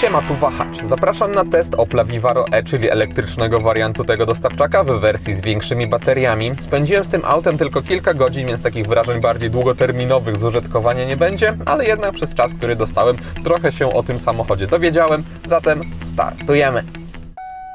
Siema, tu Wahacz. Zapraszam na test Opla Vivaro E, czyli elektrycznego wariantu tego dostawczaka w wersji z większymi bateriami. Spędziłem z tym autem tylko kilka godzin, więc takich wrażeń bardziej długoterminowych z użytkowania nie będzie, ale jednak przez czas, który dostałem, trochę się o tym samochodzie dowiedziałem, zatem startujemy.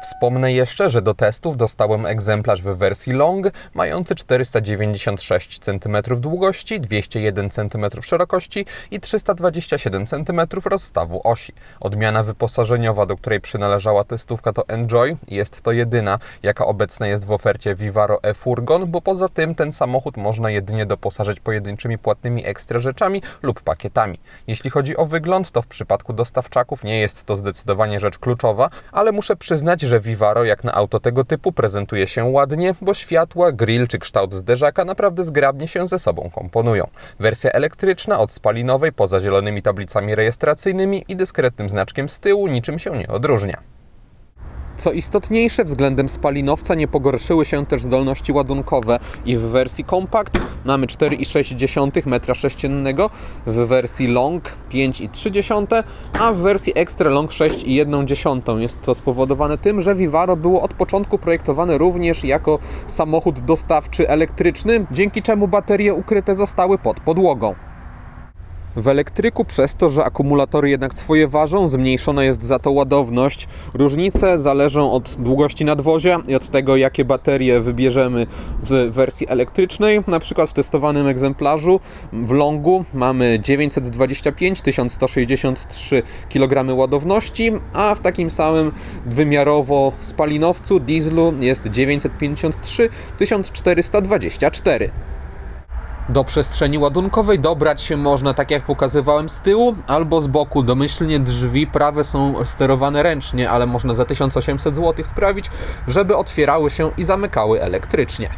Wspomnę jeszcze, że do testów dostałem egzemplarz w wersji long, mający 496 cm długości, 201 cm szerokości i 327 cm rozstawu osi. Odmiana wyposażeniowa, do której przynależała testówka to Enjoy jest to jedyna, jaka obecna jest w ofercie Vivaro e-Furgon, bo poza tym ten samochód można jedynie doposażyć pojedynczymi płatnymi ekstra rzeczami lub pakietami. Jeśli chodzi o wygląd, to w przypadku dostawczaków nie jest to zdecydowanie rzecz kluczowa, ale muszę przyznać, że Vivaro jak na auto tego typu prezentuje się ładnie, bo światła, grill czy kształt zderzaka naprawdę zgrabnie się ze sobą komponują. Wersja elektryczna od spalinowej poza zielonymi tablicami rejestracyjnymi i dyskretnym znaczkiem z tyłu niczym się nie odróżnia. Co istotniejsze, względem spalinowca nie pogorszyły się też zdolności ładunkowe i w wersji Compact mamy 4,6 m3, w wersji Long 5,3, a w wersji Extra Long 6,1. Jest to spowodowane tym, że Vivaro było od początku projektowane również jako samochód dostawczy elektryczny, dzięki czemu baterie ukryte zostały pod podłogą. W elektryku przez to, że akumulatory jednak swoje ważą, zmniejszona jest za to ładowność. Różnice zależą od długości nadwozia i od tego, jakie baterie wybierzemy w wersji elektrycznej. Na przykład w testowanym egzemplarzu w Longu mamy 925 1163 kg ładowności, a w takim samym wymiarowo spalinowcu dieslu jest 953 1424. Do przestrzeni ładunkowej dobrać się można, tak jak pokazywałem z tyłu, albo z boku. Domyślnie drzwi prawe są sterowane ręcznie, ale można za 1800 zł sprawić, żeby otwierały się i zamykały elektrycznie.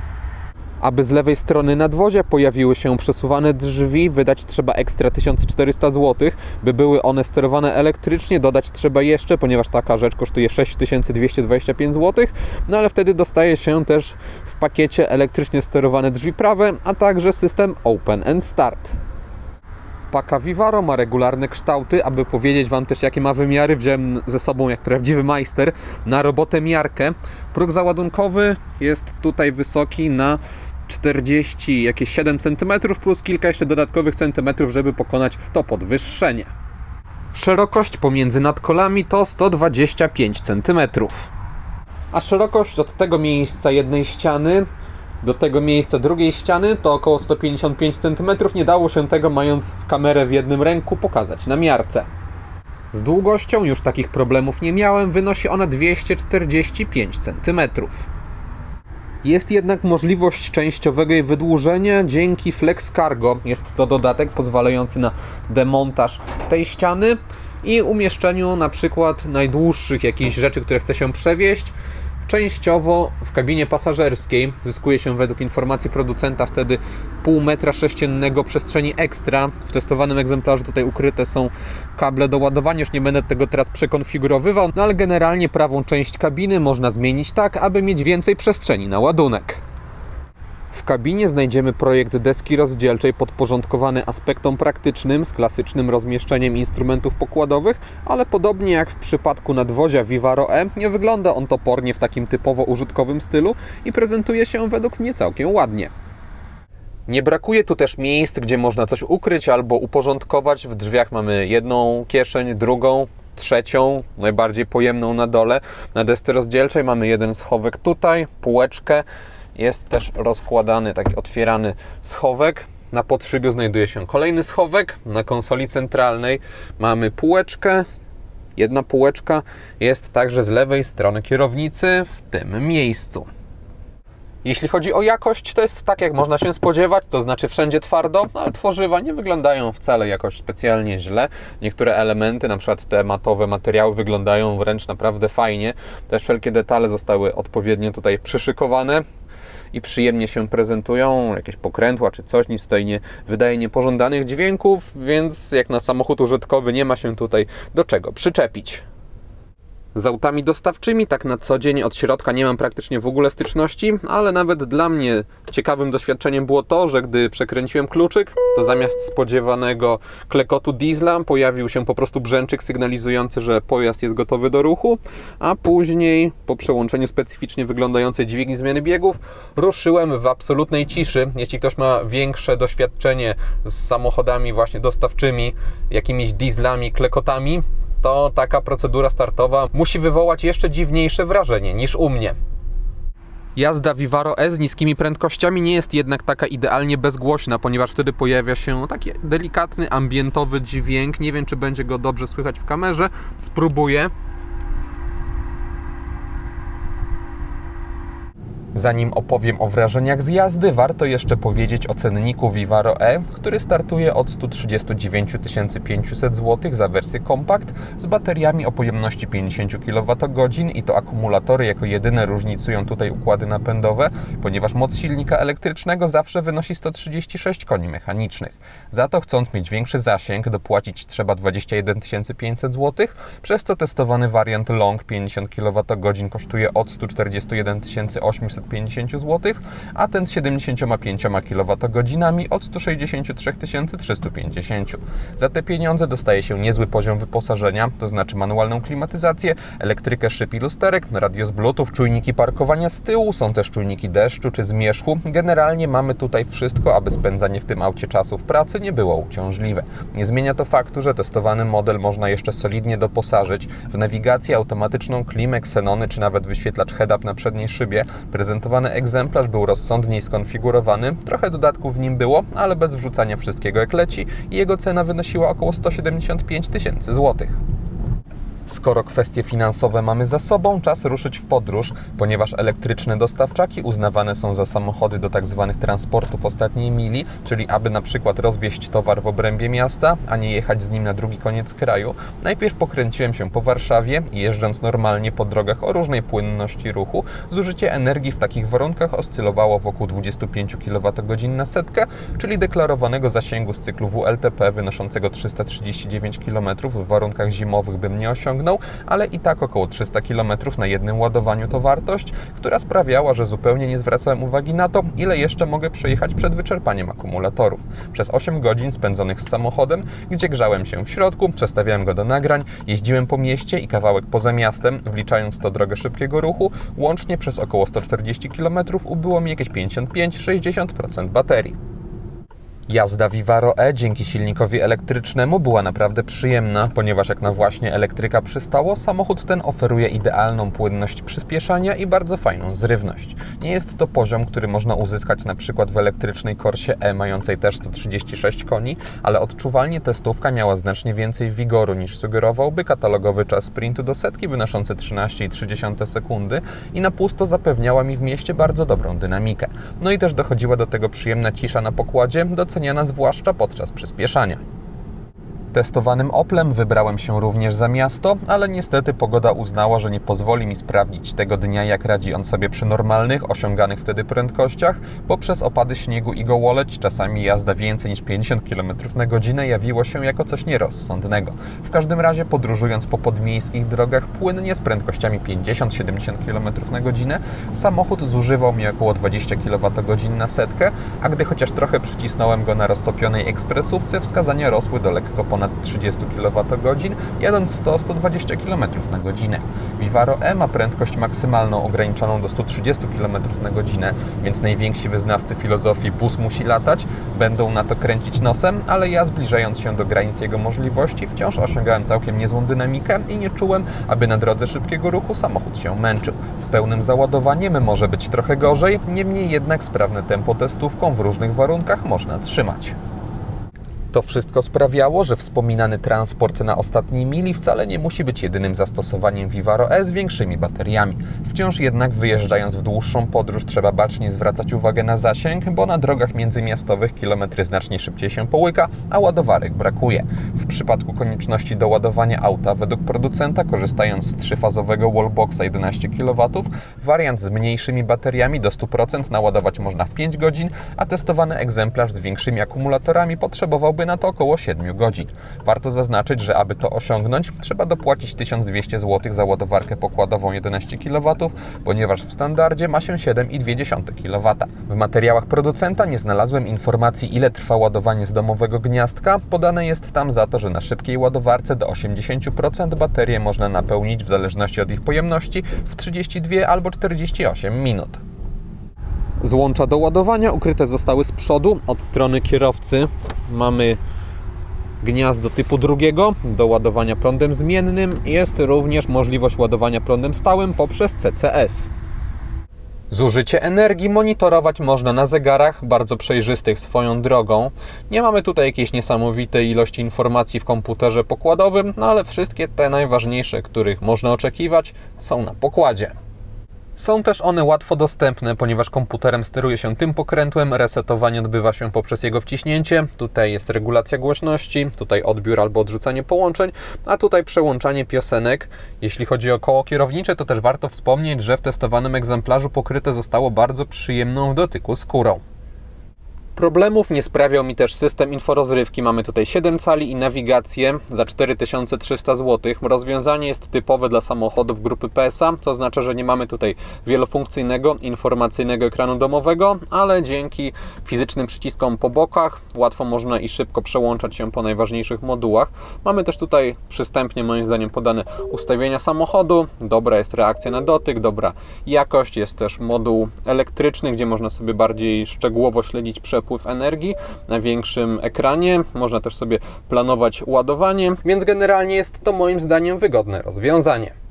Aby z lewej strony nadwozia pojawiły się przesuwane drzwi, wydać trzeba ekstra 1400 zł. By były one sterowane elektrycznie, dodać trzeba jeszcze, ponieważ taka rzecz kosztuje 6225 zł. No ale wtedy dostaje się też w pakiecie elektrycznie sterowane drzwi prawe, a także system Open and Start. Paka Vivaro ma regularne kształty, aby powiedzieć Wam też jakie ma wymiary, wziąłem ze sobą jak prawdziwy majster na robotę miarkę. Próg załadunkowy jest tutaj wysoki na 40, jakieś 7 cm plus kilka jeszcze dodatkowych centymetrów, żeby pokonać to podwyższenie. Szerokość pomiędzy nadkolami to 125 cm. A szerokość od tego miejsca jednej ściany do tego miejsca drugiej ściany to około 155 cm. Nie dało się tego, mając kamerę w jednym ręku, pokazać na miarce. Z długością już takich problemów nie miałem, wynosi ona 245 cm. Jest jednak możliwość częściowego jej wydłużenia dzięki Flex Cargo. Jest to dodatek pozwalający na demontaż tej ściany i umieszczeniu na przykład najdłuższych jakichś rzeczy, które chce się przewieźć. Częściowo w kabinie pasażerskiej zyskuje się według informacji producenta wtedy pół metra sześciennego przestrzeni ekstra. W testowanym egzemplarzu tutaj ukryte są kable do ładowania, już nie będę tego teraz przekonfigurowywał, no ale generalnie prawą część kabiny można zmienić tak, aby mieć więcej przestrzeni na ładunek. W kabinie znajdziemy projekt deski rozdzielczej podporządkowany aspektom praktycznym z klasycznym rozmieszczeniem instrumentów pokładowych, ale podobnie jak w przypadku nadwozia Vivaro E, nie wygląda on topornie w takim typowo użytkowym stylu i prezentuje się według mnie całkiem ładnie. Nie brakuje tu też miejsc, gdzie można coś ukryć albo uporządkować. W drzwiach mamy jedną kieszeń, drugą, trzecią, najbardziej pojemną na dole. Na desce rozdzielczej mamy jeden schowek tutaj, półeczkę. Jest też rozkładany, taki otwierany schowek. Na podszybiu znajduje się kolejny schowek. Na konsoli centralnej mamy półeczkę. Jedna półeczka jest także z lewej strony kierownicy w tym miejscu. Jeśli chodzi o jakość, to jest tak, jak można się spodziewać, to znaczy wszędzie twardo, ale tworzywa nie wyglądają wcale jakoś specjalnie źle. Niektóre elementy, na przykład te matowe materiały, wyglądają wręcz naprawdę fajnie. Też wszelkie detale zostały odpowiednio tutaj przyszykowane i przyjemnie się prezentują. Jakieś pokrętła czy coś, nic tutaj nie wydaje niepożądanych dźwięków, więc jak na samochód użytkowy nie ma się tutaj do czego przyczepić. Z autami dostawczymi tak na co dzień od środka nie mam praktycznie w ogóle styczności, ale nawet dla mnie ciekawym doświadczeniem było to, że gdy przekręciłem kluczyk, to zamiast spodziewanego klekotu diesla pojawił się po prostu brzęczyk sygnalizujący, że pojazd jest gotowy do ruchu, a później po przełączeniu specyficznie wyglądającej dźwigni zmiany biegów ruszyłem w absolutnej ciszy. Jeśli ktoś ma większe doświadczenie z samochodami właśnie dostawczymi, jakimiś dieslami, klekotami, to taka procedura startowa musi wywołać jeszcze dziwniejsze wrażenie niż u mnie. Jazda Vivaro S z niskimi prędkościami nie jest jednak taka idealnie bezgłośna, ponieważ wtedy pojawia się taki delikatny, ambientowy dźwięk. Nie wiem, czy będzie go dobrze słychać w kamerze. Spróbuję. Zanim opowiem o wrażeniach z jazdy, warto jeszcze powiedzieć o cenniku Vivaro E, który startuje od 139 500 zł za wersję kompakt z bateriami o pojemności 50 kWh i to akumulatory jako jedyne różnicują tutaj układy napędowe, ponieważ moc silnika elektrycznego zawsze wynosi 136 koni mechanicznych. Za to chcąc mieć większy zasięg, dopłacić trzeba 21 500 zł, przez co testowany wariant Long 50 kWh kosztuje od 141 800 50 zł, a ten z 75 kWh od 163 350. Za te pieniądze dostaje się niezły poziom wyposażenia, to znaczy manualną klimatyzację, elektrykę szyb i lusterek, radio z bluetooth, czujniki parkowania z tyłu, są też czujniki deszczu czy zmierzchu. Generalnie mamy tutaj wszystko, aby spędzanie w tym aucie czasu w pracy nie było uciążliwe. Nie zmienia to faktu, że testowany model można jeszcze solidnie doposażyć w nawigację automatyczną, klimę, ksenony czy nawet wyświetlacz head-up na przedniej szybie. Prezentowany egzemplarz był rozsądniej skonfigurowany, trochę dodatków w nim było, ale bez wrzucania wszystkiego jak leci i jego cena wynosiła około 175 tysięcy złotych. Skoro kwestie finansowe mamy za sobą, czas ruszyć w podróż, ponieważ elektryczne dostawczaki uznawane są za samochody do tzw. transportów ostatniej mili, czyli aby na przykład rozwieźć towar w obrębie miasta, a nie jechać z nim na drugi koniec kraju. Najpierw pokręciłem się po Warszawie jeżdżąc normalnie po drogach o różnej płynności ruchu, zużycie energii w takich warunkach oscylowało wokół 25 kWh na setkę, czyli deklarowanego zasięgu z cyklu WLTP wynoszącego 339 km w warunkach zimowych bym nie osiągnął ale i tak około 300 km na jednym ładowaniu to wartość, która sprawiała, że zupełnie nie zwracałem uwagi na to, ile jeszcze mogę przejechać przed wyczerpaniem akumulatorów. Przez 8 godzin spędzonych z samochodem, gdzie grzałem się w środku, przestawiałem go do nagrań, jeździłem po mieście i kawałek poza miastem, wliczając w to drogę szybkiego ruchu, łącznie przez około 140 km ubyło mi jakieś 55-60% baterii. Jazda Vivaro E dzięki silnikowi elektrycznemu była naprawdę przyjemna, ponieważ jak na właśnie elektryka przystało, samochód ten oferuje idealną płynność przyspieszania i bardzo fajną zrywność. Nie jest to poziom, który można uzyskać na przykład w elektrycznej Corsie E mającej też 136 koni, ale odczuwalnie testówka miała znacznie więcej wigoru niż sugerowałby katalogowy czas sprintu do setki wynoszący 13,3 sekundy i na pusto zapewniała mi w mieście bardzo dobrą dynamikę. No i też dochodziła do tego przyjemna cisza na pokładzie, doceniana zwłaszcza podczas przyspieszania. Testowanym Oplem wybrałem się również za miasto, ale niestety pogoda uznała, że nie pozwoli mi sprawdzić tego dnia, jak radzi on sobie przy normalnych, osiąganych wtedy prędkościach, bo przez opady śniegu i gołoleć czasami jazda więcej niż 50 km na godzinę jawiło się jako coś nierozsądnego. W każdym razie podróżując po podmiejskich drogach płynnie z prędkościami 50-70 km na godzinę, samochód zużywał mi około 20 kWh na setkę, a gdy chociaż trochę przycisnąłem go na roztopionej ekspresówce, wskazania rosły do lekko ponad ponad 30 kWh, jadąc 100-120 km na godzinę. Vivaro E ma prędkość maksymalną ograniczoną do 130 km na godzinę, więc najwięksi wyznawcy filozofii bus musi latać, będą na to kręcić nosem, ale ja zbliżając się do granic jego możliwości wciąż osiągałem całkiem niezłą dynamikę i nie czułem, aby na drodze szybkiego ruchu samochód się męczył. Z pełnym załadowaniem może być trochę gorzej, niemniej jednak sprawne tempo testówką w różnych warunkach można trzymać. To wszystko sprawiało, że wspominany transport na ostatniej mili wcale nie musi być jedynym zastosowaniem Vivaro E z większymi bateriami. Wciąż jednak wyjeżdżając w dłuższą podróż trzeba bacznie zwracać uwagę na zasięg, bo na drogach międzymiastowych kilometry znacznie szybciej się połyka, a ładowarek brakuje. W przypadku konieczności doładowania auta według producenta, korzystając z trzyfazowego wallboxa 11 kW, wariant z mniejszymi bateriami do 100% naładować można w 5 godzin, a testowany egzemplarz z większymi akumulatorami potrzebowałby na to około 7 godzin. Warto zaznaczyć, że aby to osiągnąć, trzeba dopłacić 1200 zł za ładowarkę pokładową 11 kW, ponieważ w standardzie ma się 7,2 kW. W materiałach producenta nie znalazłem informacji, ile trwa ładowanie z domowego gniazdka. Podane jest tam za to, że na szybkiej ładowarce do 80% baterię można napełnić w zależności od ich pojemności w 32 albo 48 minut. Złącza do ładowania ukryte zostały z przodu od strony kierowcy. Mamy gniazdo typu drugiego do ładowania prądem zmiennym. Jest również możliwość ładowania prądem stałym poprzez CCS. Zużycie energii monitorować można na zegarach, bardzo przejrzystych swoją drogą. Nie mamy tutaj jakiejś niesamowitej ilości informacji w komputerze pokładowym, no ale wszystkie te najważniejsze, których można oczekiwać, są na pokładzie. Są też one łatwo dostępne, ponieważ komputerem steruje się tym pokrętłem, resetowanie odbywa się poprzez jego wciśnięcie. Tutaj jest regulacja głośności, tutaj odbiór albo odrzucanie połączeń, a tutaj przełączanie piosenek. Jeśli chodzi o koło kierownicze, to też warto wspomnieć, że w testowanym egzemplarzu pokryte zostało bardzo przyjemną w dotyku skórą. Problemów nie sprawiał mi też system inforozrywki. Mamy tutaj 7 cali i nawigację za 4300 zł. Rozwiązanie jest typowe dla samochodów grupy PSA, co oznacza, że nie mamy tutaj wielofunkcyjnego informacyjnego ekranu domowego, ale dzięki fizycznym przyciskom po bokach łatwo można i szybko przełączać się po najważniejszych modułach. Mamy też tutaj przystępnie moim zdaniem podane ustawienia samochodu. Dobra jest reakcja na dotyk, dobra jakość. Jest też moduł elektryczny, gdzie można sobie bardziej szczegółowo śledzić przepływ energii na większym ekranie. Można też sobie planować ładowanie, więc generalnie jest to moim zdaniem wygodne rozwiązanie.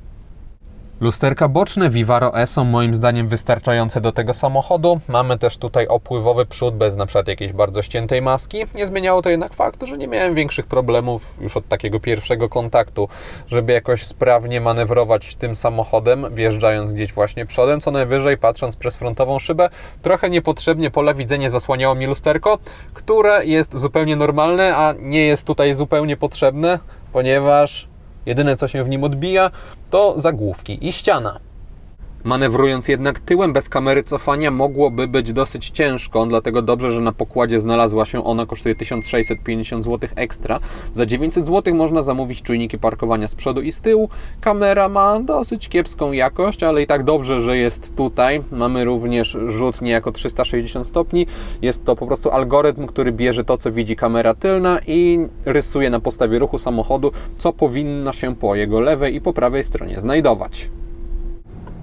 Lusterka boczne Vivaro E są moim zdaniem wystarczające do tego samochodu. Mamy też tutaj opływowy przód bez na przykład jakiejś bardzo ściętej maski. Nie zmieniało to jednak faktu, że nie miałem większych problemów już od takiego pierwszego kontaktu, żeby jakoś sprawnie manewrować tym samochodem, wjeżdżając gdzieś właśnie przodem, co najwyżej patrząc przez frontową szybę, trochę niepotrzebnie pole widzenia zasłaniało mi lusterko, które jest zupełnie normalne, a nie jest tutaj zupełnie potrzebne, ponieważ Jedyne co się w nim odbija to zagłówki i ściana. Manewrując jednak tyłem bez kamery cofania mogłoby być dosyć ciężko, dlatego dobrze, że na pokładzie znalazła się ona, kosztuje 1650 zł ekstra. Za 900 zł można zamówić czujniki parkowania z przodu i z tyłu. Kamera ma dosyć kiepską jakość, ale i tak dobrze, że jest tutaj. Mamy również rzut niejako 360 stopni. Jest to po prostu algorytm, który bierze to, co widzi kamera tylna i rysuje na podstawie ruchu samochodu, co powinno się po jego lewej i po prawej stronie znajdować.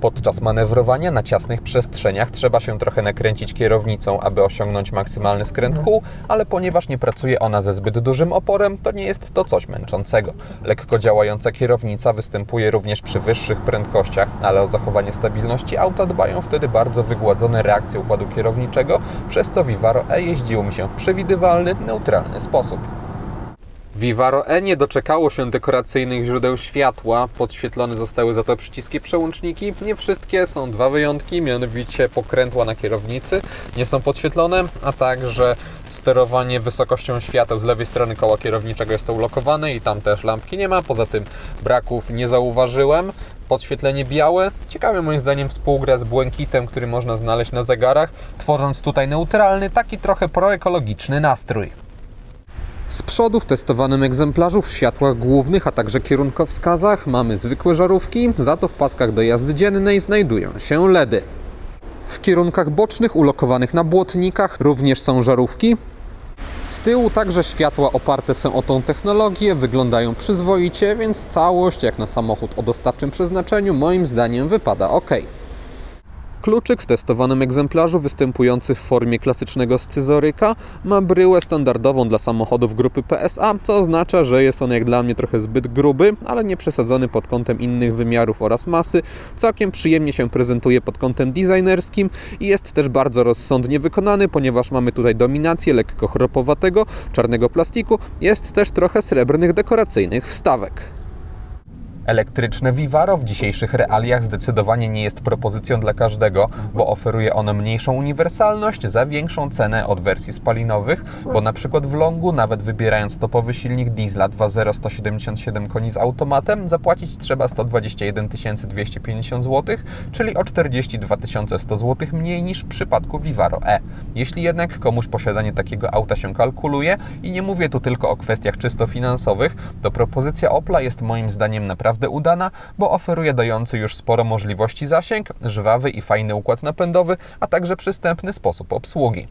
Podczas manewrowania na ciasnych przestrzeniach trzeba się trochę nakręcić kierownicą, aby osiągnąć maksymalny skręt kół, ale ponieważ nie pracuje ona ze zbyt dużym oporem, to nie jest to coś męczącego. Lekko działająca kierownica występuje również przy wyższych prędkościach, ale o zachowanie stabilności auta dbają wtedy bardzo wygładzone reakcje układu kierowniczego, przez co Vivaro E jeździło mi się w przewidywalny, neutralny sposób. Vivaro E nie doczekało się dekoracyjnych źródeł światła. Podświetlone zostały za to przyciski przełączniki. Nie wszystkie, są dwa wyjątki, mianowicie pokrętła na kierownicy nie są podświetlone, a także sterowanie wysokością świateł z lewej strony koła kierowniczego jest to ulokowane i tam też lampki nie ma. Poza tym braków nie zauważyłem. Podświetlenie białe, ciekawy moim zdaniem współgra z błękitem, który można znaleźć na zegarach, tworząc tutaj neutralny, taki trochę proekologiczny nastrój. Z przodu w testowanym egzemplarzu w światłach głównych, a także kierunkowskazach mamy zwykłe żarówki, za to w paskach do jazdy dziennej znajdują się LEDy. W kierunkach bocznych ulokowanych na błotnikach również są żarówki. Z tyłu także światła oparte są o tą technologię, wyglądają przyzwoicie, więc całość jak na samochód o dostawczym przeznaczeniu moim zdaniem wypada ok. Kluczyk w testowanym egzemplarzu, występujący w formie klasycznego scyzoryka, ma bryłę standardową dla samochodów grupy PSA, co oznacza, że jest on jak dla mnie trochę zbyt gruby, ale nie przesadzony pod kątem innych wymiarów oraz masy. Całkiem przyjemnie się prezentuje pod kątem designerskim i jest też bardzo rozsądnie wykonany, ponieważ mamy tutaj dominację lekko chropowatego, czarnego plastiku, jest też trochę srebrnych dekoracyjnych wstawek. Elektryczne Vivaro w dzisiejszych realiach zdecydowanie nie jest propozycją dla każdego, bo oferuje ono mniejszą uniwersalność za większą cenę od wersji spalinowych, bo na przykład w Longu, nawet wybierając topowy silnik diesla 2.0 177 koni z automatem, zapłacić trzeba 121 250 zł, czyli o 42 100 zł mniej niż w przypadku Vivaro E. Jeśli jednak komuś posiadanie takiego auta się kalkuluje i nie mówię tu tylko o kwestiach czysto finansowych, to propozycja Opla jest moim zdaniem naprawdę udana, bo oferuje dający już sporo możliwości zasięg, żwawy i fajny układ napędowy, a także przystępny sposób obsługi.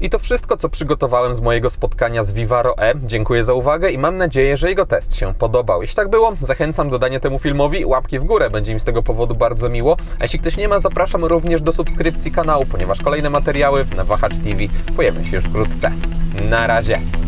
I to wszystko, co przygotowałem z mojego spotkania z Vivaro E. Dziękuję za uwagę i mam nadzieję, że jego test się podobał. Jeśli tak było, zachęcam do dania temu filmowi łapki w górę, będzie mi z tego powodu bardzo miło. A jeśli ktoś nie ma, zapraszam również do subskrypcji kanału, ponieważ kolejne materiały na Wahacz TV pojawią się już wkrótce. Na razie!